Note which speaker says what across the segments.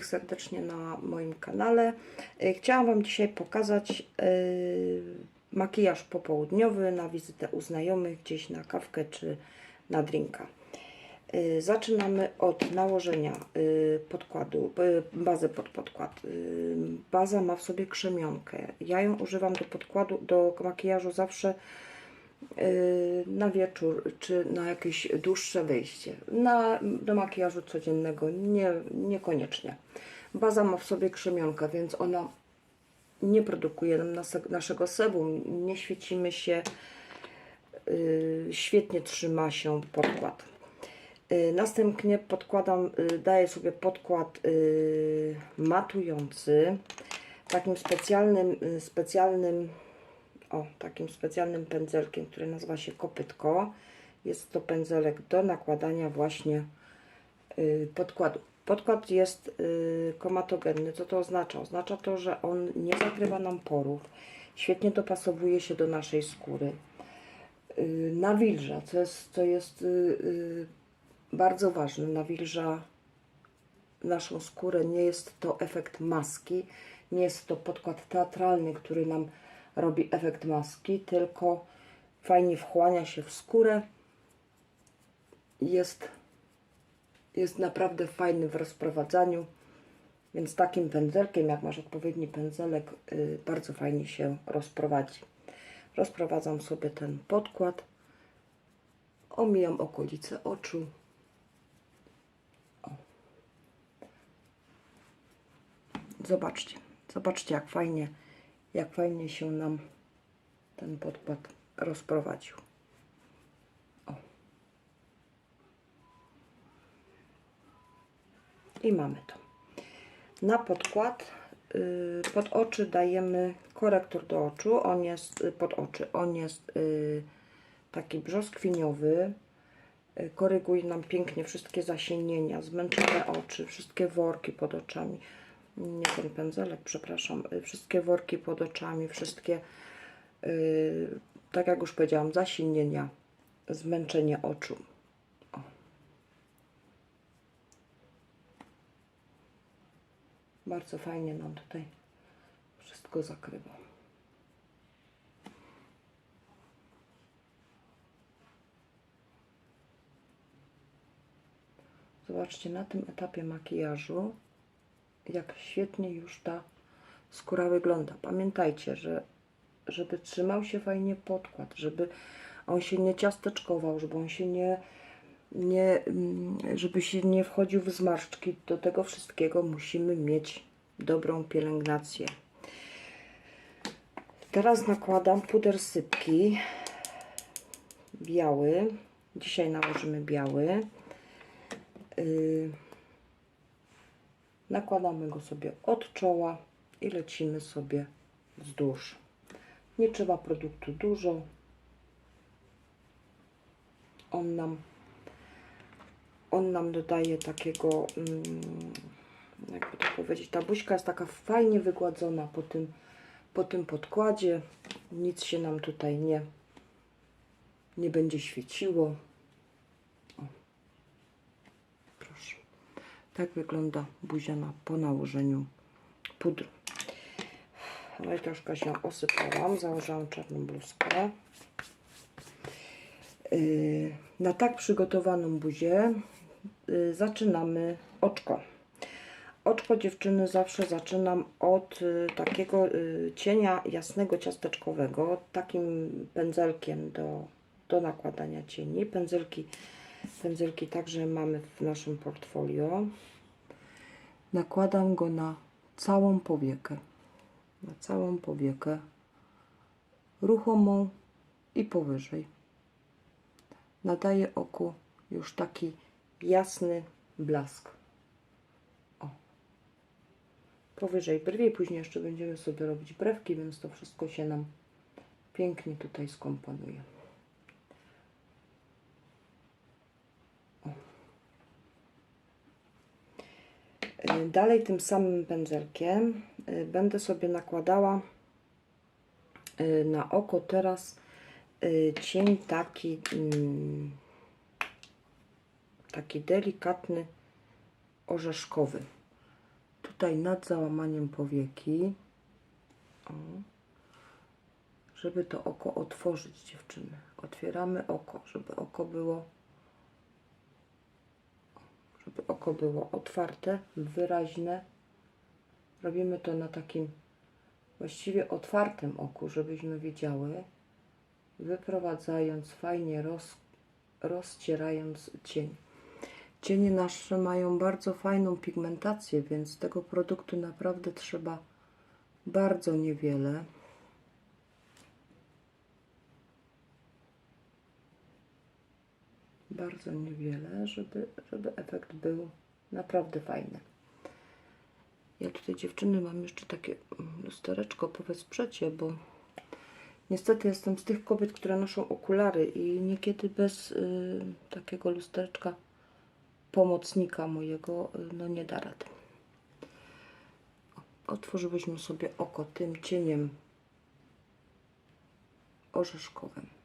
Speaker 1: wszystkich serdecznie na moim kanale. Y, Chciałam Wam dzisiaj pokazać y, makijaż popołudniowy na wizytę u znajomych, gdzieś na kawkę czy na drinka. Y, Zaczynamy od nałożenia podkładu, bazy pod podkład. Baza ma w sobie krzemionkę. Ja ją używam do podkładu, do makijażu zawsze na wieczór, czy na jakieś dłuższe wyjście. Na, do makijażu codziennego nie, niekoniecznie. Baza ma w sobie krzemionkę, więc ona nie produkuje nam naszego sebum, nie świecimy się, y, świetnie trzyma się podkład. Y, Następnie podkładam, y, daję sobie podkład y, matujący takim specjalnym, y, specjalnym o, takim specjalnym pędzelkiem, który nazywa się kopytko. Jest to pędzelek do nakładania właśnie y, podkładu. Podkład jest y, komatogenny. Co to oznacza? Oznacza to, że on nie zakrywa nam porów, świetnie dopasowuje się do naszej skóry. Y, nawilża, co jest, co jest y, y, bardzo ważne. Nawilża naszą skórę. Nie jest to efekt maski, nie jest to podkład teatralny, który nam robi efekt maski, tylko fajnie wchłania się w skórę. Jest, jest naprawdę fajny w rozprowadzaniu, więc takim pędzelkiem, jak masz odpowiedni pędzelek, y, bardzo fajnie się rozprowadzi. Rozprowadzam sobie ten podkład, omijam okolice oczu. Zobaczcie, zobaczcie jak fajnie, jak fajnie się nam ten podkład rozprowadził. O. I mamy to. Na podkład y, pod oczy dajemy korektor do oczu. On jest y, pod oczy. On jest y, taki brzoskwiniowy. Koryguje nam pięknie wszystkie zasienienia, zmęczone oczy, wszystkie worki pod oczami. Nie ten pędzelek, przepraszam. Y, Wszystkie worki pod oczami, wszystkie, y, tak jak już powiedziałam, zasienienia, zmęczenie oczu. O. Bardzo fajnie nam tutaj wszystko zakrywa. Zobaczcie, na tym etapie makijażu, jak świetnie już ta skóra wygląda. Pamiętajcie, że żeby trzymał się fajnie podkład, żeby on się nie ciasteczkował, żeby on się nie, nie mm, żeby się nie wchodził w zmarszczki. Do tego wszystkiego musimy mieć dobrą pielęgnację. Teraz nakładam puder sypki biały. Dzisiaj nałożymy biały. Yy, nakładamy go sobie od czoła i lecimy sobie wzdłuż. Nie trzeba produktu dużo. On nam, on nam dodaje takiego, mm, jakby to powiedzieć, ta buźka jest taka fajnie wygładzona po tym, po tym podkładzie. Nic się nam tutaj nie, nie będzie świeciło. O. Proszę. Tak wygląda buzia na, po nałożeniu pudru. Ale troszkę się osypałam. Założyłam czarną bluzkę. Yy, Na tak przygotowaną buzię yy, zaczynamy oczko. Oczko dziewczyny zawsze zaczynam od y, takiego y, cienia jasnego ciasteczkowego, takim pędzelkiem do, do nakładania cieni. Pędzelki, pędzelki także mamy w naszym portfolio. Nakładam go na całą powiekę. Na całą powiekę ruchomą i powyżej. Nadaje oku już taki jasny blask. O. Powyżej brwi, później jeszcze będziemy sobie robić brewki, więc to wszystko się nam pięknie tutaj skomponuje. Dalej tym samym pędzelkiem y, będę sobie nakładała y, na oko teraz y, cień taki mm, taki delikatny orzeszkowy tutaj nad załamaniem powieki, o, żeby to oko otworzyć dziewczyny. Otwieramy oko, żeby oko było oko było otwarte, wyraźne. Robimy to na takim właściwie otwartym oku, żebyśmy widziały, wyprowadzając fajnie, roz, rozcierając cień. Cienie nasze mają bardzo fajną pigmentację, więc tego produktu naprawdę trzeba bardzo niewiele. Bardzo niewiele, żeby, żeby efekt był naprawdę fajny. Ja tutaj dziewczyny mam jeszcze takie mm, lustereczko, powesprzecie, bo niestety jestem z tych kobiet, które noszą okulary i niekiedy bez y, takiego lustereczka pomocnika mojego y, no nie da rady. Otworzyłyśmy sobie oko tym cieniem orzeszkowym.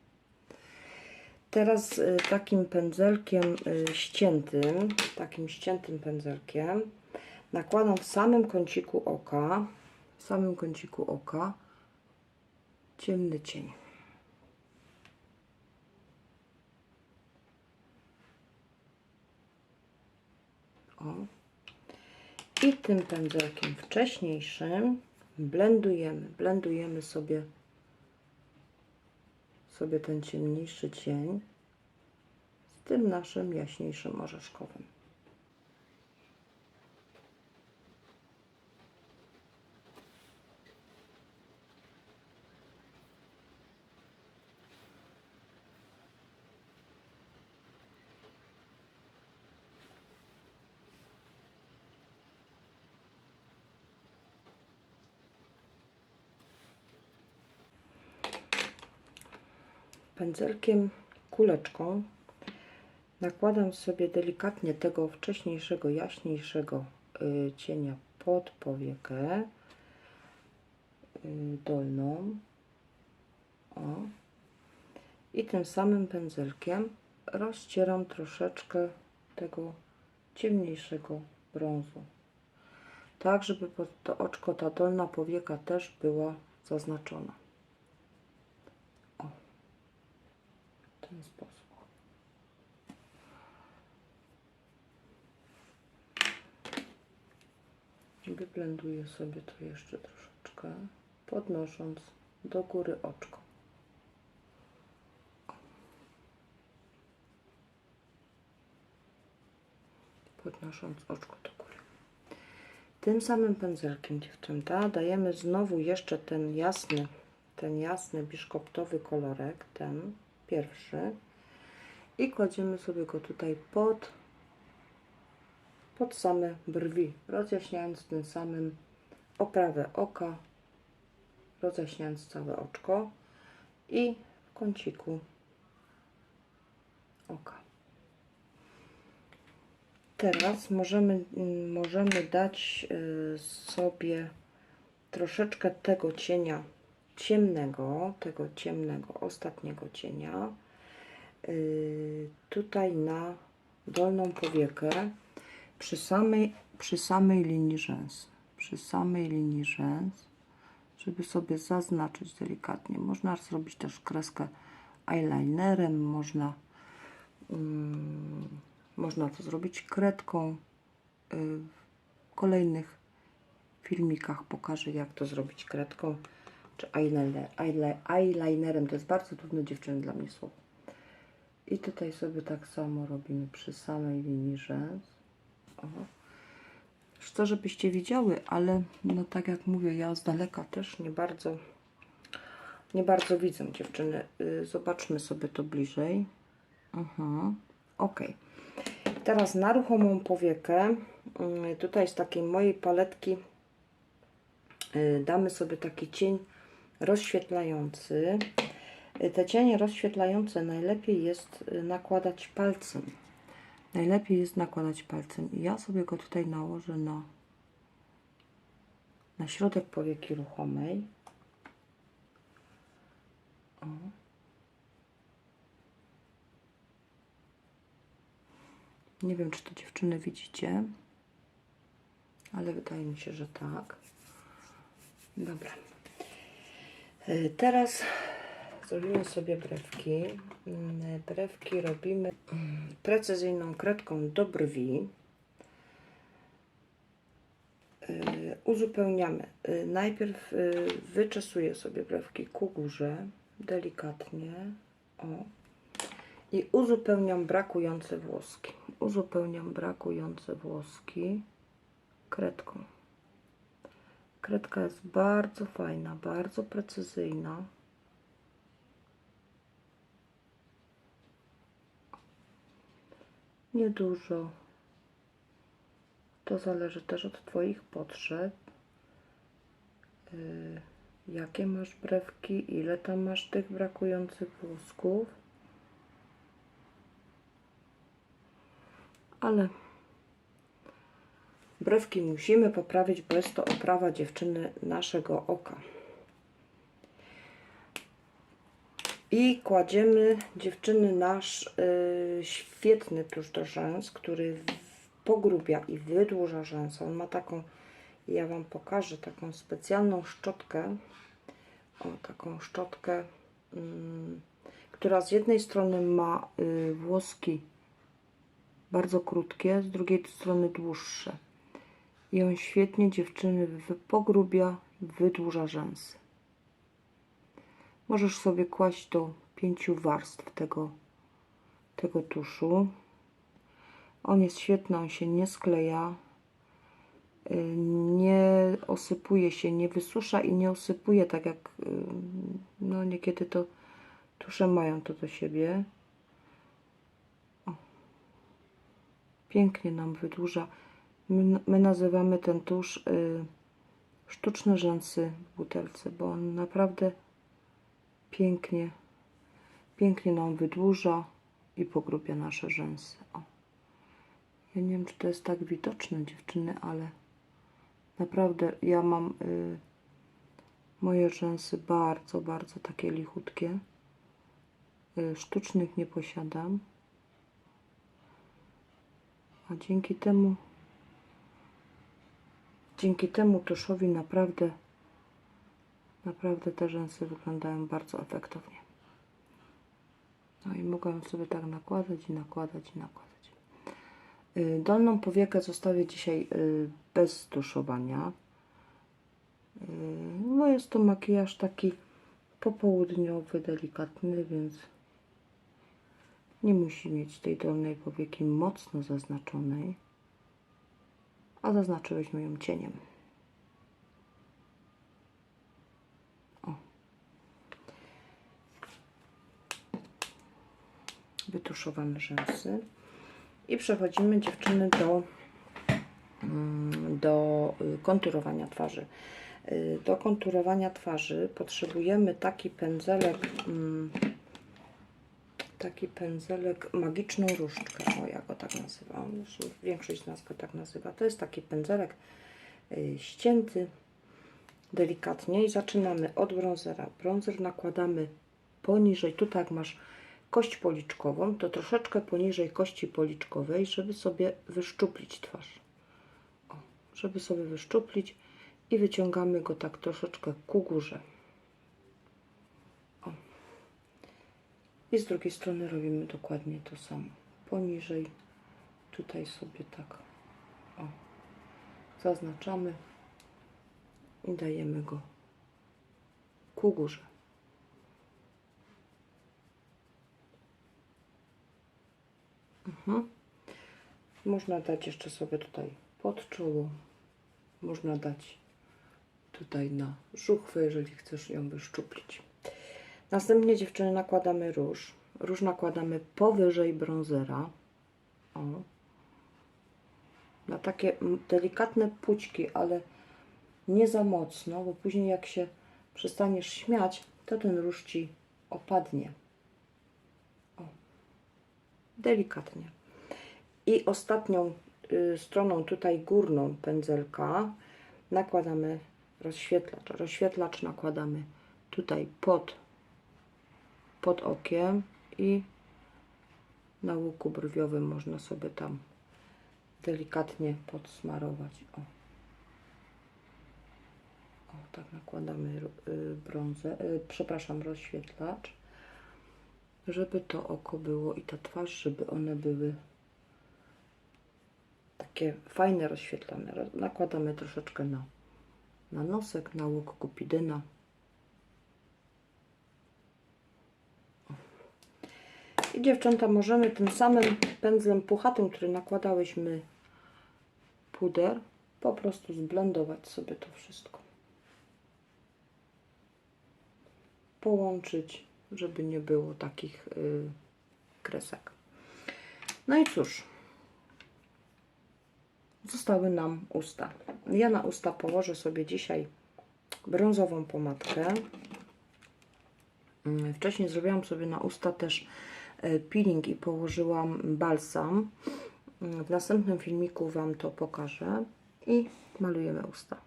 Speaker 1: Teraz y, takim pędzelkiem y, ściętym, takim ściętym pędzelkiem nakładam w samym kąciku oka, w samym kąciku oka ciemny cień. O. I tym pędzelkiem wcześniejszym blendujemy, blendujemy sobie sobie ten ciemniejszy cień z tym naszym jaśniejszym orzeszkowym. Pędzelkiem, kuleczką nakładam sobie delikatnie tego wcześniejszego, jaśniejszego y, cienia pod powiekę y, dolną. O. I tym samym pędzelkiem rozcieram troszeczkę tego ciemniejszego brązu. Tak, żeby pod to oczko ta dolna powieka też była zaznaczona. W ten sposób. Wyblenduję sobie to jeszcze troszeczkę, podnosząc do góry oczko. Podnosząc oczko do góry. Tym samym pędzelkiem, dziewczęta, dajemy znowu jeszcze ten jasny, ten jasny biszkoptowy kolorek, ten pierwszy i kładziemy sobie go tutaj pod pod same brwi, rozjaśniając tym samym oprawę oka, rozjaśniając całe oczko i w kąciku oka. Teraz możemy, możemy dać y, sobie troszeczkę tego cienia ciemnego, tego ciemnego ostatniego cienia yy, tutaj na dolną powiekę przy samej, przy samej linii rzęs przy samej linii rzęs żeby sobie zaznaczyć delikatnie. Można zrobić też kreskę eyelinerem można mm, można to zrobić kredką yy, w kolejnych filmikach pokażę jak to zrobić kredką czy eyeliner, eyelinerem. To jest bardzo trudne dziewczyny dla mnie słowo. I tutaj sobie tak samo robimy przy samej linii rzęs. O. Chcę, żebyście widziały, ale no tak jak mówię, ja z daleka też nie bardzo nie bardzo widzę dziewczyny. Y, zobaczmy sobie to bliżej. Aha. Ok. Teraz na ruchomą powiekę, y, tutaj z takiej mojej paletki y, damy sobie taki cień rozświetlający. Te cienie rozświetlające najlepiej jest y, nakładać palcem. Najlepiej jest nakładać palcem. Ja sobie go tutaj nałożę na, na środek powieki ruchomej. O. Nie wiem, czy to dziewczyny widzicie, ale wydaje mi się, że tak. Dobra. Y, Teraz zrobimy sobie brewki. Mm, Brewki robimy mm, precyzyjną kredką do brwi. Y, Uzupełniamy. Y, Najpierw wyczesuję sobie brewki ku górze, delikatnie. O. I uzupełniam brakujące włoski. Uzupełniam brakujące włoski kredką. Kredka jest bardzo fajna, bardzo precyzyjna. Niedużo. To zależy też od Twoich potrzeb. Yy, jakie masz brewki, ile tam masz tych brakujących włosków. Ale brewki musimy poprawić, bo jest to oprawa dziewczyny naszego oka. I kładziemy dziewczyny nasz y, świetny tusz do rzęs, który pogrubia i wydłuża rzęsa. On ma taką, ja Wam pokażę, taką specjalną szczotkę. O, taką szczotkę, mm, która z jednej strony ma y, włoski bardzo krótkie, z drugiej strony dłuższe. I on świetnie dziewczyny pogrubia, wydłuża rzęsy. Możesz sobie kłaść do pięciu warstw tego, tego tuszu. On jest świetny, on się nie skleja, y, nie osypuje się, nie wysusza i nie osypuje, tak jak y, no niekiedy to tusze mają to do siebie. O. Pięknie nam wydłuża. My, my nazywamy ten tusz y, sztuczne rzęsy w butelce, bo on naprawdę pięknie, pięknie nam wydłuża i pogrubia nasze rzęsy. O. Ja nie wiem, czy to jest tak widoczne, dziewczyny, ale naprawdę ja mam y, moje rzęsy bardzo, bardzo takie lichutkie. Y, sztucznych nie posiadam. A dzięki temu dzięki temu tuszowi naprawdę naprawdę te rzęsy wyglądają bardzo efektownie. No i mogę sobie tak nakładać i nakładać i nakładać. Y, Dolną powiekę zostawię dzisiaj y, bez tuszowania. Y, No jest to makijaż taki popołudniowy, delikatny, więc nie musi mieć tej dolnej powieki mocno zaznaczonej, a zaznaczyłyśmy ją cieniem. O. Rzęsy. I przechodzimy dziewczyny do, mm, do y, konturowania twarzy. Y, Do konturowania twarzy potrzebujemy taki pędzelek, mm, taki pędzelek magiczną różdżkę, o ja go tak nazywam, większość z nas go tak nazywa. To jest taki pędzelek y, ścięty delikatnie i zaczynamy od brązera. Brązer nakładamy poniżej, tutaj jak masz kość policzkową, to troszeczkę poniżej kości policzkowej, żeby sobie wyszczuplić twarz. O, żeby sobie wyszczuplić i wyciągamy go tak troszeczkę ku górze. I z drugiej strony robimy dokładnie to samo. Poniżej, tutaj sobie tak o, zaznaczamy i dajemy go ku górze. Mhm. Można dać jeszcze sobie tutaj pod czoło. Można dać tutaj na żuchwę, jeżeli chcesz ją wyszczuplić. Następnie dziewczyny nakładamy róż. Róż nakładamy powyżej brązera. O. Na takie delikatne pućki, ale nie za mocno, bo później jak się przestaniesz śmiać, to ten róż Ci opadnie. O. Delikatnie. I ostatnią y, stroną tutaj górną pędzelka nakładamy rozświetlacz. Rozświetlacz nakładamy tutaj pod, pod okiem i na łuku brwiowym można sobie tam delikatnie podsmarować. O. O, tak nakładamy y, brązę, y, przepraszam, rozświetlacz, żeby to oko było i ta twarz, żeby one były takie fajne, rozświetlone. Roz- Nakładamy troszeczkę na, na nosek, na łuk kupidyna. I dziewczęta, możemy tym samym pędzlem puchatym, który nakładałyśmy puder, po prostu zblendować sobie to wszystko. Połączyć, żeby nie było takich y, kresek. No i cóż, zostały nam usta. Ja na usta położę sobie dzisiaj brązową pomadkę. Mm, Wcześniej zrobiłam sobie na usta też peeling i położyłam balsam. Mm, W następnym filmiku Wam to pokażę i malujemy usta.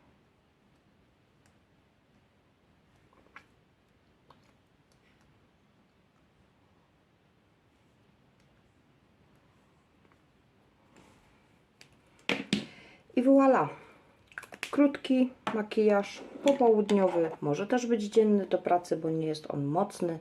Speaker 1: I voilà! Krótki makijaż popołudniowy, może też być dzienny do pracy, bo nie jest on mocny.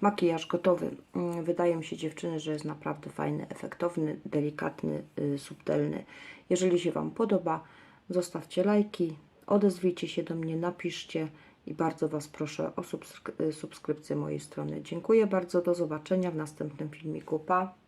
Speaker 1: Makijaż gotowy. Mm, Wydaje mi się dziewczyny, że jest naprawdę fajny, efektowny, delikatny, y, subtelny. Jeżeli się Wam podoba, zostawcie lajki, odezwijcie się do mnie, napiszcie i bardzo Was proszę o y, subskrypcję mojej strony. Dziękuję bardzo, do zobaczenia w następnym filmiku. Pa!